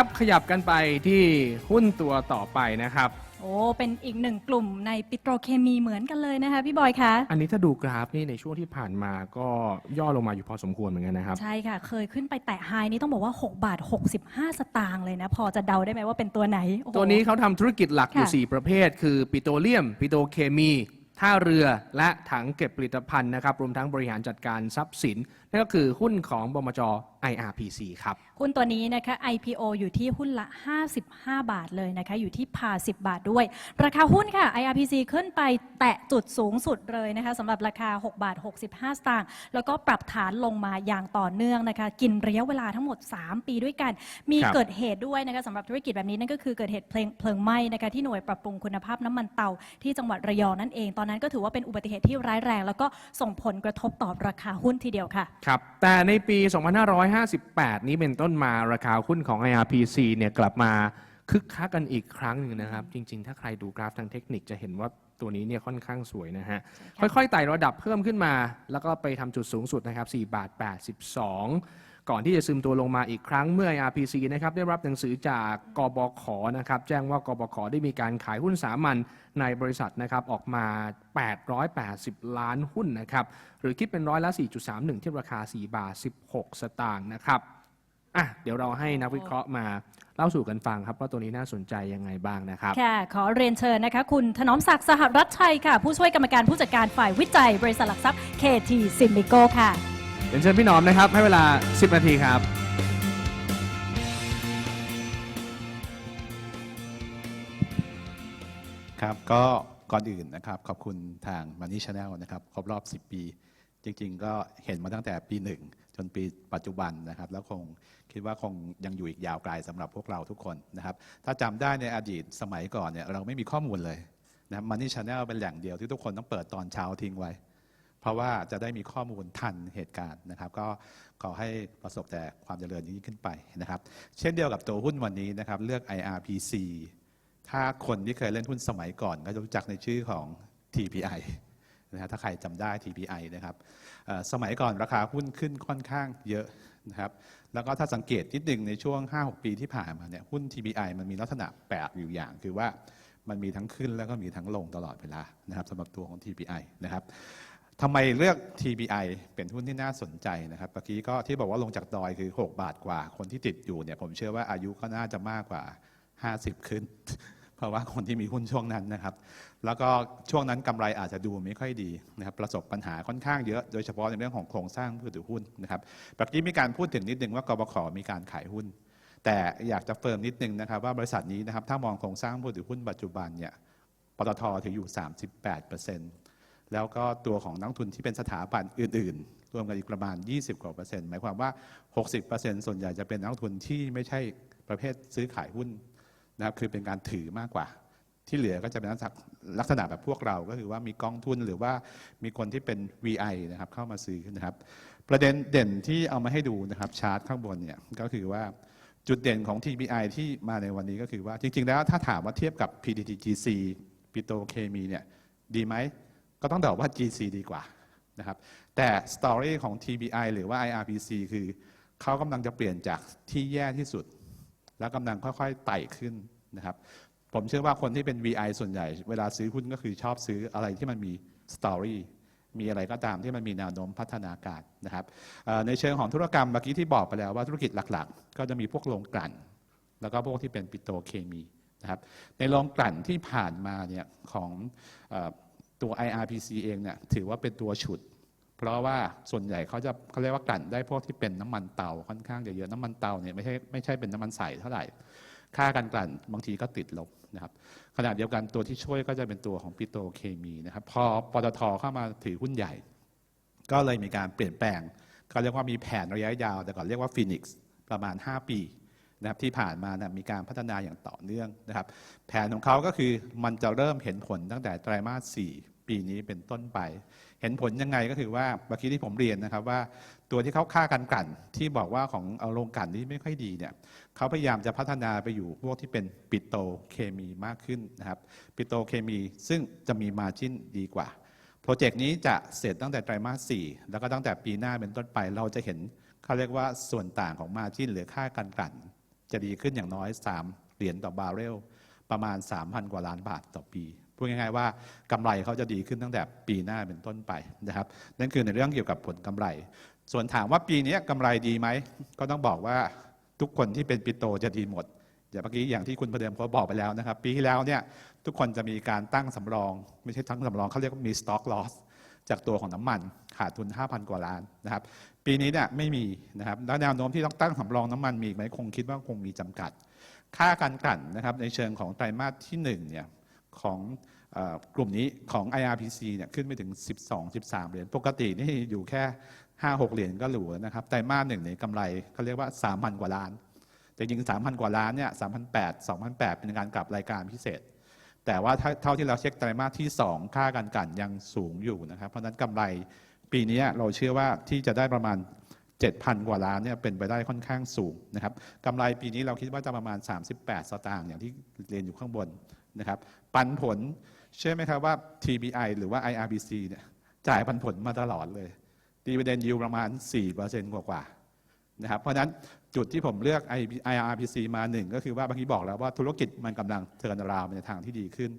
ครับขยับกันไปที่หุ้นตัวต่อไปนะครับ โอ้ เป็นอีกหนึ่งกลุ่มในปิโตรเคมีเหมือนกันเลยนะคะพี่บอยคะ อันนี้ถ้าดูกราฟนี่ในช่วงที่ผ่านมาก็ย่อลงมาอยู่พอสมควรเหมือนกันนะครับ ใช่ค่ะ เคยขึ้นไปแตะไฮนี้ต้องบอกว่า 6 บาท 65 สตางค์เลยนะ พอจะเดาได้ไหมว่าเป็นตัวไหนโอ้โห ตัวนี้เขาทำธุรกิจหลักอยู่ค่ะ4ประเภท คือปิโตรเลียม ปิโตรเคมี ท่าเรือและถังเก็บผลิตภัณฑ์นะครับ รวมทั้งบริหารจัดการทรัพย์สิน นั่นก็คือหุ้นของบมจ IRPC ครับ หุ้นตัวนี้นะคะ IPO อยู่ที่หุ้นละ 55 บาทเลยนะคะอยู่ที่พา10 บาทด้วย ราคาหุ้นค่ะ IRPC ขึ้นไปแตะจุดสูงสุดเลยนะคะสำหรับราคา 6 บาท 65 สตางค์แล้วก็ปรับฐานลงมาอย่างต่อเนื่องนะคะ กินระยะเวลาทั้งหมด 3 ปีด้วยกัน มีครับเกิดเหตุด้วยนะคะสำหรับธุรกิจแบบนี้นั่นก็คือเกิดเหตุเพลิงเพลิงไหม้นะคะที่หน่วยปรับปรุงคุณภาพน้ำมันเตาที่จังหวัดระยองนั่นเองตอนนั้นก็ถือว่าเป็นอุบัติเหตุที่ร้ายแรง แล้วก็ส่งผลกระทบต่อราคาหุ้นทีเดียวค่ะครับ แต่ในปี 2558 นี้เป็นต้นมาราคาหุ้นของ IRPC เนี่ยกลับมาคึกคักกันอีกครั้งหนึ่งนะครับ จริง ๆ ถ้าใครดูกราฟทางเทคนิคจะเห็นว่าตัวนี้เนี่ยค่อนข้างสวยนะฮะ ค่ะค่อยๆไต่ระดับเพิ่มขึ้นมา แล้วก็ไปทำจุดสูงสุดนะครับ4บาท82 ก่อนที่จะซึมตัวลงมาอีกครั้งเมื่อ IRPC นะครับได้รับหนังสือจากกบขนะครับแจ้งว่ากบขได้มีการขายหุ้นสามัญในบริษัทนะครับออกมา 880 ล้านหุ้นนะครับหรือคิดเป็นร้อยละ 4.31 ที่ราคา 4 บาท 16 สตางค์นะครับอะเดี๋ยวเราให้นักวิเคราะห์มาเล่าสู่กันฟังครับว่าตัวนี้น่าสนใจยังไงบ้างนะครับ ค่ะ ขอเรียนเชิญนะคะ คุณถนอมศักดิ์สหรัฐชัยค่ะ ผู้ช่วยกรรมการผู้จัดการฝ่ายวิจัย บริษัทหลักทรัพย์ KT s i m i c o ค่ะ รียนเชิญพี่หนอมนะครับ ให้เวลา 10 นาทีครับ ครับก็ก่อนอื่นนะครับ ขอบคุณทาง Money Channel นะครับ ครบรอบ 10 ปี จริง ๆ ก็เห็นมาตั้งแต่ปีหนึ่งจนปีปัจจุบันนะครับ แล้วคงคิดว่าคงยังอยู่อีกยาวไกลสำหรับพวกเราทุกคนนะครับ ถ้าจำได้ในอดีตสมัยก่อนเนี่ยเราไม่มีข้อมูลเลยนะครับ Money Channel เป็นแหล่งเดียวที่ทุกคนต้องเปิดตอนเช้าทิ้งไว้ เพราะว่าจะได้มีข้อมูลทันเหตุการณ์นะครับ ก็ขอให้ประสบแต่ความเจริญยิ่งขึ้นไปนะครับ เช่นเดียวกับตัวหุ้นวันนี้นะครับ เลือก IRPC ถ้าคนที่เคยเล่นหุ้นสมัยก่อน ก็จะรู้จักในชื่อของ TPI นะครับถ้าใครจำได้ TPI นะครับสมัยก่อนราคาหุ้นขึ้นค่อนข้างเยอะนะครับ แล้วก็ถ้าสังเกตนิดหนึ่งในช่วง 5-6 ปีที่ผ่านมาเนี่ยหุ้น TPI มันมีลักษณะแปลกอยู่อย่าง คือว่ามันมีทั้งขึ้นแล้วก็มีทั้งลงตลอดเวลานะครับสำหรับตัวของ TPI นะครับ ทำไมเลือก TPI เป็นหุ้นที่น่าสนใจนะครับเมื่อกี้ก็ที่บอกว่าลงจากดอยคือ 6 บาทกว่า คนที่ติดอยู่เนี่ยผมเชื่อว่าอายุก็น่าจะมากกว่า 50 ขึ้น เพราะว่าคนที่มีหุ้นช่วงนั้นนะครับ แล้วก็ช่วงนั้นกำไรอาจจะดูไม่ค่อยดีนะครับประสบปัญหาค่อนข้างเยอะ โดยเฉพาะในเรื่องของโครงสร้างผู้ถือหุ้นนะครับเมื่อกี้มีการพูดถึงนิดนึงว่ากบขมีการขายหุ้น แต่อยากจะเฟิร์มนิดนึงนะครับว่าบริษัทนี้นะครับถ้ามองโครงสร้างผู้ถือหุ้นปัจจุบันเนี่ยปตทถืออยู่ 38% แล้วก็ตัวของนักทุนที่เป็นสถาบันอื่น ๆ รวมกันอีกประมาณ 20 กว่าเปอร์เซ็นต์หมายความว่า 60%ส่วนใหญ่จะเป็นนักทุนที่ไม่ใช่ประเภทซื้อขายหุ้นนะครับคือเป็นการถือมากกว่า ที่เหลือก็จะเป็นลักษณะลักษณะแบบพวกเราก็คือว่ามีกองทุนหรือว่ามีคนที่เป็น VI นะครับเข้ามาซื้อนะครับ ประเด็นเด่นที่เอามาให้ดูนะครับชาร์ตข้างบนเนี่ยก็คือว่าจุดเด่นของ TBI ที่มาในวันนี้ก็คือว่าจริง ๆ แล้วถ้าถามว่าเทียบกับ PTTGC ปิโตเคมีเนี่ยดีไหม ก็ต้องตอบว่า GC ดีกว่านะครับแต่สตอรี่ของ TBI หรือว่า IRPC คือเขากำลังจะเปลี่ยนจากที่แย่ที่สุด แล้วกำลังค่อยๆไต่ขึ้นนะครับผมเชื่อว่าคนที่เป็น VI ส่วนใหญ่ เวลาซื้อหุ้นก็คือชอบซื้ออะไรที่มันมีสตอรี่มีอะไรก็ตามที่มันมีแนวโน้มพัฒนาการนะครับในเชิงของธุรกรรมเมื่อกี้ที่บอกไปแล้วว่าธุรกิจหลักๆ ก็จะมีพวกโรงกลั่น แล้วก็พวกที่เป็นปิโตเคมีนะครับในโรงกลั่นที่ผ่านมาเนี่ยของ ตัว IRPC เองเนี่ยถือว่าเป็นตัวฉุด เพราะว่าส่วนใหญ่เขาจะเขาเรียกว่ากลั่นได้พวกที่เป็นน้ำมันเตาค่อนข้างจะเยอะน้ำมันเตาเนี่ยไม่ใช่ไม่ใช่เป็นน้ำมันใสเท่าไหร่ ค่าการกลั่นบางทีก็ติดลบนะครับขณะเดียวกันตัวที่ช่วยก็จะเป็นตัวของปิโตเคมีนะครับพอปตทเข้ามาถือหุ้นใหญ่ ก็เลยมีการเปลี่ยนแปลงเขาเรียกว่ามีแผนระยะยาว แต่ก่อนเรียกว่าฟินิกซ์ประมาณ 5 ปีนะครับที่ผ่านมานะมีการพัฒนาอย่างต่อเนื่องนะครับ แผนของเขาก็คือมันจะเริ่มเห็นผลตั้งแต่ไตรมาส 4 ปีนี้เป็นต้นไป เห็นผลยังไงก็คือว่าเมื่อกี้ที่ผมเรียนนะครับว่าตัวที่เขาค่ากันกลั่นที่บอกว่าของเอาโรงกลั่นที่ไม่ค่อยดีเนี่ยเขาพยายามจะพัฒนาไปอยู่พวกที่เป็นปิโตเคมีมากขึ้นนะครับปิโตเคมีซึ่งจะมีมาจิ้นดีกว่า โปรเจกต์นี้จะเสร็จตั้งแต่ไตรมาส 4 แล้วก็ตั้งแต่ปีหน้าเป็นต้นไปเราจะเห็นเขาเรียกว่าส่วนต่างของมาจิ้นหรือค่าการกลั่น จะดีขึ้นอย่างน้อย 3 เหรียญต่อบาร์เรลประมาณ 3,000 กว่าล้านบาทต่อปี พูดง่ายๆว่ากำไรเขาจะดีขึ้นตั้งแต่ปีหน้าเป็นต้นไปนะครับ นั่นคือในเรื่องเกี่ยวกับผลกำไร ส่วนถามว่าปีนี้กำไรดีไหม ก็ต้องบอกว่าทุกคนที่เป็นปิโตจะดีหมดอย่างเมื่อกี้อย่างที่คุณประเดิมเขาบอกไปแล้วนะครับ ปีที่แล้วเนี่ยทุกคนจะมีการตั้งสำรอง ไม่ใช่ทั้งสำรองเขาเรียกว่ามี stock loss จากตัวของน้ำมันขาดทุน 5,000 กว่าล้านนะครับ ปีนี้เนี่ยไม่มีนะครับแล้วแนวโน้มที่ต้องตั้งสำรองน้ำมันมีไหมคงคิดว่าคงมีจำกัด ค่าการกลั่นนะครับในเชิงของไตรมาสที่1เนี่ย ของกลุ่มนี้ของ IRPC เนี่ยขึ้นไปถึง 12-13 เหรียญ ปกตินี่อยู่แค่ 5-6 เหรียญก็หรูแล้วนะครับไตรมาสหนึ่งในยกำไรเขาเรียกว่า 3,000 กว่าล้าน แต่จริง 3,000 กว่าล้านเนี่ย3,800 2,800 เป็นการกลับรายการพิเศษ แต่ว่าเท่าที่เราเช็คไตรมาสที่ 2 ค่าการกันยังสูงอยู่นะครับ เพราะฉะนั้นกำไรปีนี้เราเชื่อว่าที่จะได้ประมาณ 7,000 กว่าล้านเนี่ยเป็นไปได้ค่อนข้างสูงนะครับกำไรปีนี้เราคิดว่าจะประมาณ 38 สตางค์อย่างที่เรียนอยู่ข้างบน นะครับปันผลเชื่อไหมครับว่า TBI หรือว่า IRBC เนี่ยจ่ายปันผลมาตลอดเลยดีเวเดนยิวประมาณ 4%กว่าๆนะครับเพราะนั้นจุดที่ผมเลือก IRPC มาหนึ่งก็คือว่าเมื่อกี้บอกแล้วว่าธุรกิจมันกำลังเทิร์นราวในทางที่ดีขึ้น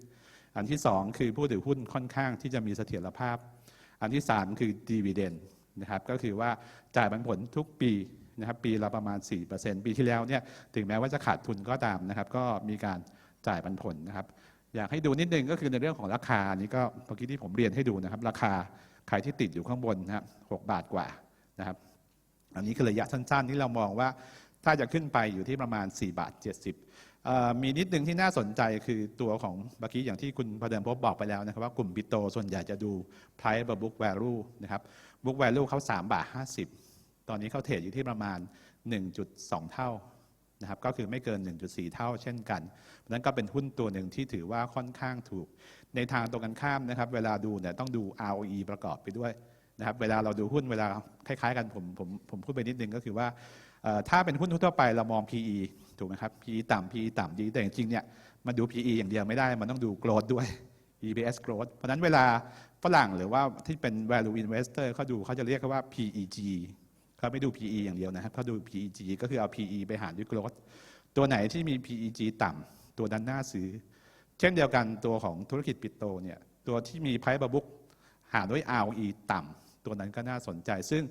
อันที่สองคือผู้ถือหุ้นค่อนข้างที่จะมีเสถียรภาพ อันที่สามคือดีเวเดนนะครับก็คือว่าจ่ายปันผลทุกปีนะครับปีละประมาณ 4%ปีที่แล้วเนี่ยถึงแม้ว่าจะขาดทุนก็ตามนะครับก็มีการ จ่ายปันผลนะครับ อยากให้ดูนิดนึงก็คือในเรื่องของราคานี้ก็เมื่อกี้ที่ผมเรียนให้ดูนะครับ ราคาใครที่ติดอยู่ข้างบนนะครับ6บาทกว่านะครับอันนี้คือระยะสั้นๆ ที่เรามองว่าถ้าจะขึ้นไปอยู่ที่ประมาณ 4 บาท 70 มีนิดนึงที่น่าสนใจคือตัวของเมื่อกี้อย่างที่คุณประเดิมพบบอกไปแล้วนะครับว่ากลุ่มปิโตส่วนใหญ่จะดู price per book value นะครับ book value เขา3บาท 50 ตอนนี้เขาเทรดอยู่ที่ประมาณ 1.2 เท่า นะครับก็คือไม่เกิน 1.4 เท่าเช่นกันนั้นก็เป็นหุ้นตัวหนึ่งที่ถือว่าค่อนข้างถูก ในทางตรงกันข้ามนะครับ เวลาดูเนี่ยต้องดู ROE ประกอบไปด้วยนะครับเวลาเราดูหุ้นเวลาคล้ายๆ กันผมผมผมพูดไปนิดนึงก็คือว่าถ้าเป็นหุ้นทั่วไปเรามอง PE ถูกไหมครับ PE ต่ำ PE ต่ำดีแต่จริงๆเนี่ยมันดู PE อย่างเดียวไม่ได้ มันต้องดู growth ด้วย EPS growth เพราะนั้นเวลาฝรั่งหรือว่าที่เป็น value investor เขาดูเขาจะเรียกว่า PEG เขาไม่ดู PE อย่างเดียวนะครับเขาดู PEG ก็คือเอา PE ไปหารด้วย growth ตัวไหนที่มี PEG ต่ำตัวนั้นน่าซื้อ เช่นเดียวกันตัวของธุรกิจปิโตเนี่ยตัวที่มี price per book หารด้วย ROE ต่ำตัวนั้นก็น่าสนใจ ซึ่ง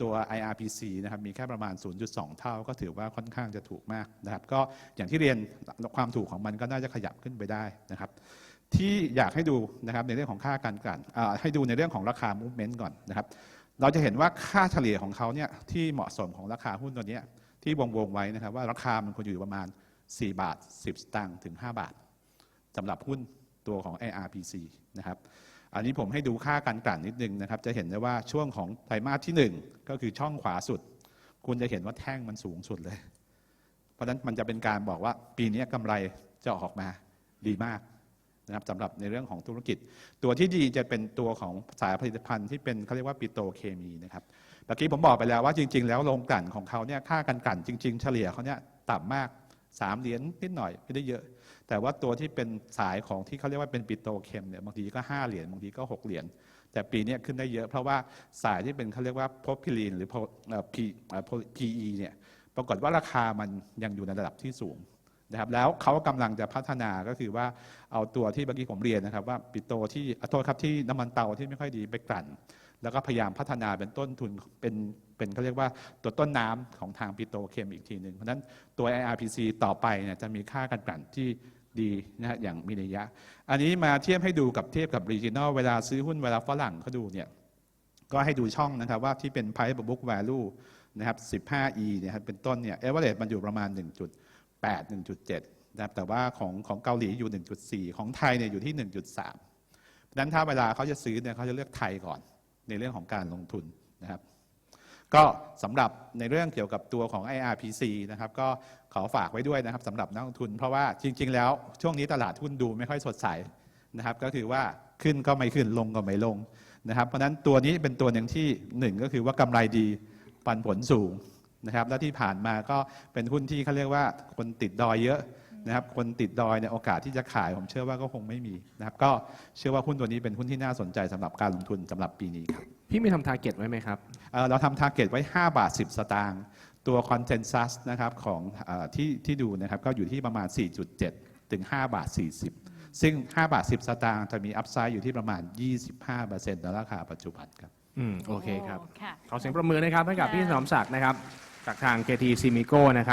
ตัว IRPC นะครับมีแค่ประมาณ 0.2 เท่า ก็ถือว่าค่อนข้างจะถูกมากนะครับ ก็อย่างที่เรียนความถูกของมันก็น่าจะขยับขึ้นไปได้นะครับ ที่อยากให้ดูนะครับในเรื่องของค่าการกลั่นให้ดูในเรื่องของราคา movement ก่อนนะครับ เราจะเห็นว่าค่าเฉลี่ยของเขาเนี่ยที่เหมาะสมของราคาหุ้นตัวนี้ที่วงวงๆไว้นะครับว่าราคามันควรอยู่ประมาณ 4 บาท 10 สตางค์ถึง 5 บาทสำหรับหุ้นตัวของ IRPC นะครับอันนี้ผมให้ดูค่าการกลั่นนิดนึงนะครับ จะเห็นได้ว่าช่วงของไตรมาสที่ 1 ก็คือช่องขวาสุด คุณจะเห็นว่าแท่งมันสูงสุดเลย เพราะฉะนั้นมันจะเป็นการบอกว่าปีนี้กำไรจะออกมาดีมาก นะครับสำหรับในเรื่องของธุรกิจ ตัวที่ดีจะเป็นตัวของสายผลิตภัณฑ์ที่เป็นเขาเรียกว่าปิโตเคมีนะครับเมื่อกี้ผมบอกไปแล้วว่าจริง ๆ แล้วโรงกลั่นของเขาเนี่ยค่าการกลั่นจริง ๆ เฉลี่ยเขาเนี่ยต่ำมากสามเหรียญนิดหน่อยไม่ได้เยอะ แต่ว่าตัวที่เป็นสายของที่เขาเรียกว่าเป็นปิโตเคมเนี่ยบางทีก็5เหรียญบางทีก็6เหรียญแต่ปีนี้ขึ้นได้เยอะ เพราะว่าสายที่เป็นเขาเรียกว่าโพพิลีนหรือ Pro- เอ่อ P เอ่อ PE เนี่ยปรากฏว่าราคามันยังอยู่ในระดับที่สูง นะครับแล้วเขากำลังจะพัฒนาก็คือว่าเอาตัวที่เมื่อกี้ผมเรียนนะครับ ว่าปิโตที่อโทษครับที่น้ำมันเตาที่ไม่ค่อยดีไปกลั่น แล้วก็พยายามพัฒนาเป็นต้นทุนเป็นเป็นเขาเรียกว่าตัวต้นน้ำของทางปิโตเคมอีกทีหนึ่งเพราะฉะนั้นตัว IRPC ต่อไปเนี่ยจะมีค่าการกลั่นที่ดีนะฮะอย่างมีนัยยะ อันนี้มาเทียบให้ดูกับเทียบกับ regional เวลาซื้อหุ้นเวลาฝรั่งเขาดูเนี่ยก็ให้ดูช่องนะครับว่าที่เป็น price per book value นะครับ 15e เนี่ยครับเป็นต้นเนี่ย average มันอยู่ประมาณ 1.8 1.7นะครับแต่ว่าของของเกาหลีอยู่ 1.4 ของไทยเนี่ยอยู่ที่ 1.3 เพราะนั้นถ้าเวลาเขาจะซื้อเนี่ยเขาจะเลือกไทยก่อนในเรื่องของการลงทุนนะครับก็สำหรับในเรื่องเกี่ยวกับตัวของ IRPC นะครับก็ขอฝากไว้ด้วยนะครับสำหรับนักลงทุน เพราะว่าจริง ๆ แล้วช่วงนี้ตลาดหุ้นดูไม่ค่อยสดใสนะครับก็คือว่าขึ้นก็ไม่ขึ้นลงก็ไม่ลงนะครับเพราะฉะนั้นตัวนี้เป็นตัวหนึ่งที่หนึ่งก็คือว่ากำไรดีปันผลสูง นะครับแล้วที่ผ่านมาก็เป็นหุ้นที่เขาเรียกว่าคนติดดอยเยอะนะครับคนติดดอยเนี่ยโอกาสที่จะขาย ผมเชื่อว่าก็คงไม่มีนะครับก็เชื่อว่าหุ้นตัวนี้เป็นหุ้นที่น่าสนใจสำหรับการลงทุนสำหรับปีนี้ครับพี่มีทำทาร์เก็ตไว้ไหมครับเเราทำทาร์เก็ตไว้ 5 บาท 10 สตางค์ตัวคอนเซนแซสนะครับของอที่ที่ดูนะครับก็อยู่ที่ประมาณ 4.7 ถึง 5 บาท 40 ซึ่ง 5 บาท 10 สตางค์จะมีอัพไซด์อยู่ที่ประมาณ 25%ในราคาปัจจุบันครับอืมโอเคครับขอเสียงประมือนะครับให้กับพี่สมศักดิ์นะครับ จากทางเคทีซิมิโกะนะครับ